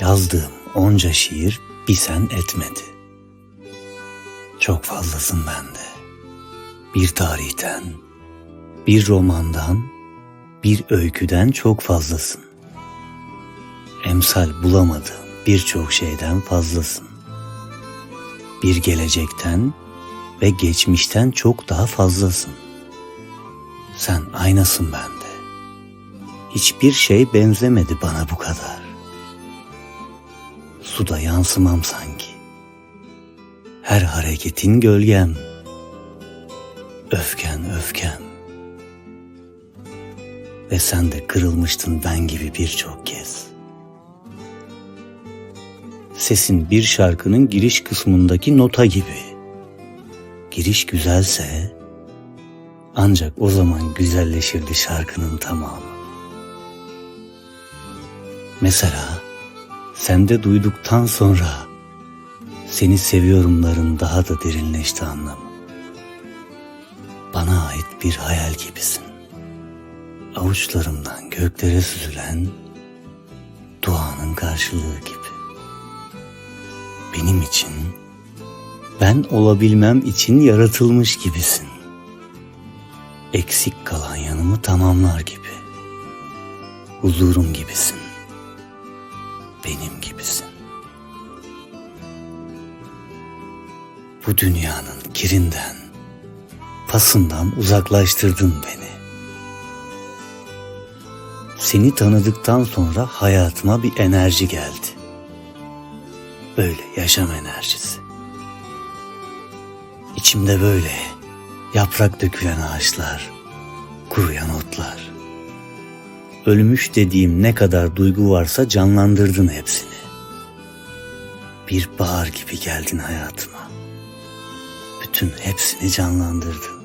Yazdığım onca şiir bir sen etmedi. Çok fazlasın bende. Bir tarihten, bir romandan, bir öyküden çok fazlasın. Emsal bulamadığım birçok şeyden fazlasın. Bir gelecekten ve geçmişten çok daha fazlasın. Sen aynasın bende. Hiçbir şey benzemedi bana bu kadar. Suda yansımam sanki. Her hareketin gölgem. Öfken öfkem. Ve sen de kırılmıştın ben gibi birçok kez. Sesin bir şarkının giriş kısmındaki nota gibi. Giriş güzelse ancak o zaman güzelleşirdi şarkının tamamı. Mesela sende duyduktan sonra seni seviyorumların daha da derinleşti anlamı. Bana ait bir hayal gibisin. Avuçlarımdan göklere süzülen duanın karşılığı gibi. Benim için, ben olabilmem için yaratılmış gibisin. Eksik kalan yanımı tamamlar gibi. Huzurum gibisin. Benim gibisin. Bu dünyanın kirinden, pasından uzaklaştırdın beni. Seni tanıdıktan sonra hayatıma bir enerji geldi. Böyle yaşam enerjisi. İçimde böyle yaprak dökülen ağaçlar, kuruyan otlar. Ölmüş dediğim ne kadar duygu varsa canlandırdın hepsini. Bir bahar gibi geldin hayatıma. Bütün hepsini canlandırdın.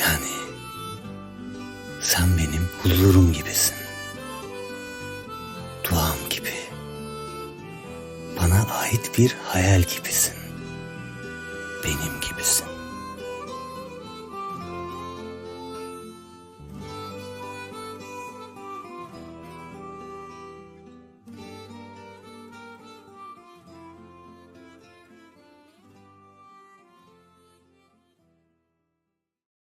Yani sen benim huzurum gibisin. Duam gibi. Bana ait bir hayal gibisin.